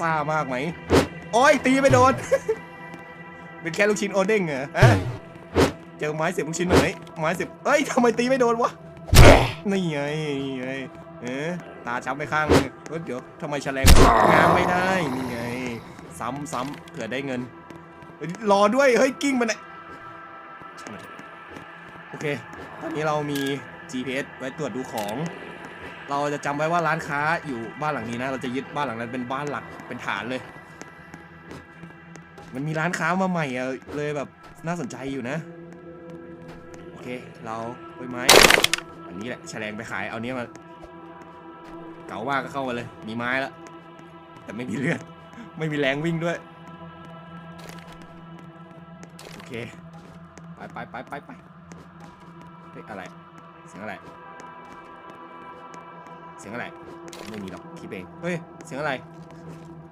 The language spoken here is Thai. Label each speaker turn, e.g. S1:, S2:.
S1: ซ่ามากไหม โอ้ยตีไม่โดน เป็นแค่ลูกชิ้นโอเด้งเหรอฮะเจอไม้เสียบลูกชิ้นหน่อยไม้เสียบเอ้ยทำไมตีไม่โดนวะนี่ไงนี่ไงเออตาช้ำไปข้างเอ้ยเดี๋ยวทำไมแฉลงงางไม่ได้นี่ไง ซ้ำซ้ำเผื่อได้เงิน รอด้วยเฮ้ยกิ้งมันเนี่ยช่างมันเถอะโอเค ตอนนี้เรามี GPS ไว้ตรวจดูของ เราจะจำไว้ว่าร้านค้าอยู่บ้านหลังนี้นะ เราจะยึดบ้านหลังนั้นเป็นบ้านหลักเป็นฐานเลย มันมีร้านค้ามาใหม่อะเลยแบบน่าสนใจอยู่นะ โอเค เราไปไม้ อันนี้แหละแฉลงไปขายเอาเนี้ยมา เก๋ามากก็เข้ามาเลย มีไม้แล้วแต่ไม่มีเลือด ไม่มีแรงวิ่งด้วย โอเค ไปไปไปไปไปเฮ้ยอะไร เสียงอะไร สียงอะไร ไม่มีหรอกคิดเอง เฮ้ย เสียงอะไร